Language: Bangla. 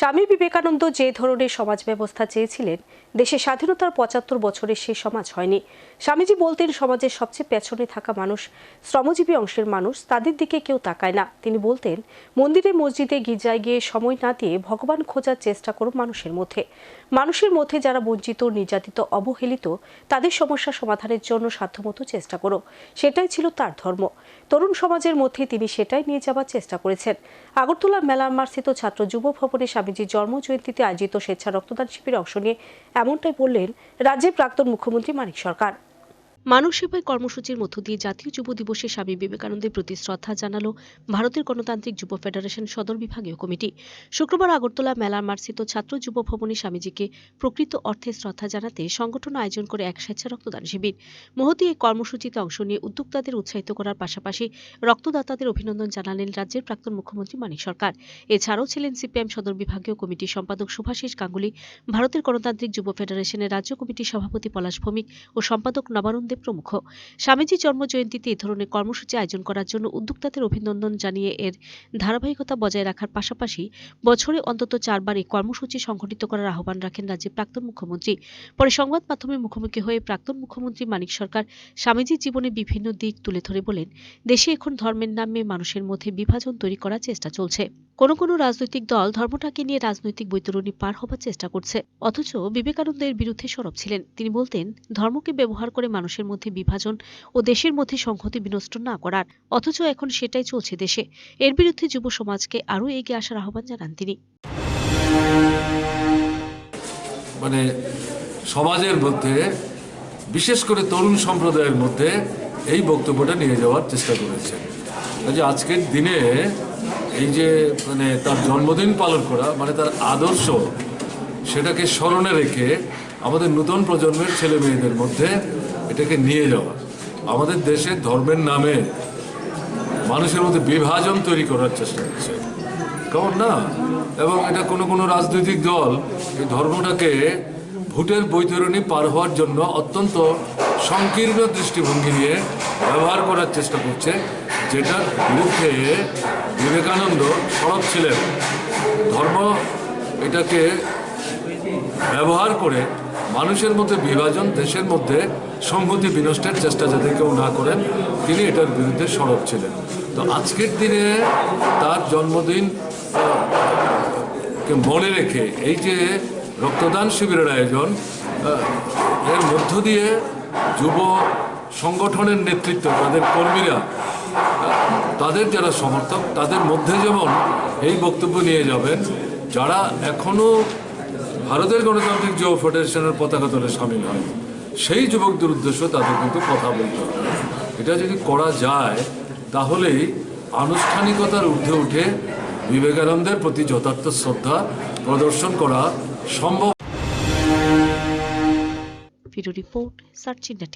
স্বামী বিবেকানন্দ যে ধরনের সমাজ ব্যবস্থা চেয়েছিলেন, দেশে স্বাধীনতার পঁচাত্তর বছরে সে সমাজ হয়নি। স্বামীজি বলতেন, সমাজের সবচেয়ে পেছনে থাকা মানুষ, শ্রমজীবী অংশের মানুষ, তাদের দিকে কেউ তাকায় না। তিনি বলতেন, মন্দিরে মসজিদে গির্জায় গিয়ে সময় না দিয়ে ভগবান খোঁজার চেষ্টা করো মানুষের মধ্যে। মানুষের মধ্যে যারা বঞ্চিত, নির্যাতিত, অবহেলিত, তাদের সমস্যা সমাধানের জন্য সাধ্যমতো চেষ্টা করো। সেটাই ছিল তার ধর্ম। তরুণ সমাজের মধ্যে তিনি সেটাই নিয়ে যাওয়ার চেষ্টা করেছেন। আগরতলা মেলামার্সিত ছাত্র যুব ভবনে স্বামীজির জন্ম জয়ন্তীতে আয়োজিত স্বেচ্ছা রক্তদান শিবিরে অংশ নিয়ে এমনটাই বললেন রাজ্যের প্রাক্তন মুখ্যমন্ত্রী মানিক সরকার। মানব সেবায় কর্মসূচির মধ্য দিয়ে জাতীয় যুব দিবসে স্বামী বিবেকানন্দের প্রতি শ্রদ্ধা জানালো ভারতের গণতান্ত্রিক যুব ফেডারেশন সদর বিভাগীয় কমিটি। শুক্রবার আগরতলা মেলার মার্সিত ছাত্র যুব ভবনে স্বামীজিকে প্রকৃত অর্থে শ্রদ্ধা জানাতে সংগঠন আয়োজন করে এক স্বেচ্ছা রক্তদান শিবির। মহতি এই কর্মসূচিতে অংশ নিয়ে উদ্যোক্তাদের উৎসাহিত করার পাশাপাশি রক্তদাতাদের অভিনন্দন জানালেন রাজ্যের প্রাক্তন মুখ্যমন্ত্রী মানিক সরকার। এছাড়াও ছিলেন সিপিএম সদর বিভাগীয় কমিটির সম্পাদক শুভাশিস গাঙ্গুলি, ভারতের গণতান্ত্রিক যুব ফেডারেশনের রাজ্য কমিটির সভাপতি পলাশ ভৌমিক ও সম্পাদক নবানন্দ দেব প্রমুখ। স্বামীজির জন্ম জয়ন্তীতে এ ধরনের কর্মসূচি আয়োজন করার জন্য উদ্যোক্তাদের অভিনন্দন জানিয়ে এর ধারাবাহিকতা বজায় রাখার পাশাপাশি বছরে অন্তত চারবার এই কর্মসূচি সংঘটিত করার আহ্বান রাখেন রাজ্যের প্রাক্তন মুখ্যমন্ত্রী। পরে সংবাদ মাধ্যমে মুখোমুখি হয়ে প্রাক্তন মুখ্যমন্ত্রী মানিক সরকার স্বামীজির জীবনে বিভিন্ন দিক তুলে ধরে বলেন, দেশে এখন ধর্মের নামে মানুষের মধ্যে বিভাজন তৈরি করার চেষ্টা চলছে। কোনো কোনো রাজনৈতিক দল ধর্মটাকে নিয়ে রাজনৈতিক বৈতরণী পার হবার চেষ্টা করছে। অথচ বিবেকানন্দের বিরুদ্ধে সরব ছিলেন। তিনি বলতেন, ধর্মকে ব্যবহার করে মানুষের মধ্যে বিভাজন ও দেশের মধ্যে সংহতি বিনষ্ট না করার, অথচ এখন সেটাই চলছে দেশে। এর বিরুদ্ধে যুব সমাজকে আরও এগিয়ে আসার আহ্বান জানান তিনি। মানে সমাজের মধ্যে, বিশেষ করে তরুণ সম্প্রদায়ের মধ্যে এই বক্তব্যটা নিয়ে যাওয়ার চেষ্টা করেছেন। কাজে আজকের দিনে এই যে মানে তার জন্মদিন পালন করা মানে তার আদর্শ, সেটাকে স্মরণে রেখে আমাদের নতুন প্রজন্মের ছেলে মেয়েদের মধ্যে এটাকে নিয়ে যাওয়া। আমাদের দেশে ধর্মের নামে মানুষের মধ্যে বিভাজন তৈরি করার চেষ্টা করছে। কেমন না? এবং এটা কোনো কোনো রাজনৈতিক দল এই ধর্মটাকে ভোটের বৈতরণী পার হওয়ার জন্য অত্যন্ত সংকীর্ণ দৃষ্টিভঙ্গি নিয়ে ব্যবহার করার চেষ্টা করছে। যেটার বিরুদ্ধে বিবেকানন্দ সরব ছিলেন। ধর্ম এটাকে ব্যবহার করে মানুষের মধ্যে বিভাজন, দেশের মধ্যে সংহতি বিনষ্টের চেষ্টা যাতে কেউ না করেন, তিনি এটার বিরুদ্ধে সরব ছিলেন। তো আজকের দিনে তার জন্মদিন মনে রেখে এই যে রক্তদান শিবিরের আয়োজন এর মধ্য দিয়ে যুব সংগঠনের নেতৃত্ব, তাদের কর্মীরা তাদের যারা সমর্থক, তাদের মধ্যে যেমন এই বক্তব্য নিয়ে যাবেন, যারা এখনও ভারতের গণতান্ত্রিক যুব ফেডারেশনের পতাকা তলে সামিল হয়, সেই যুবকদের উদ্দেশ্য তাদের কিন্তু কথা বলতে এটা যদি করা যায়, তাহলেই আনুষ্ঠানিকতার ঊর্ধ্বে উঠে বিবেকানন্দের প্রতি যথার্থ শ্রদ্ধা প্রদর্শন করা সম্ভব। Video report search India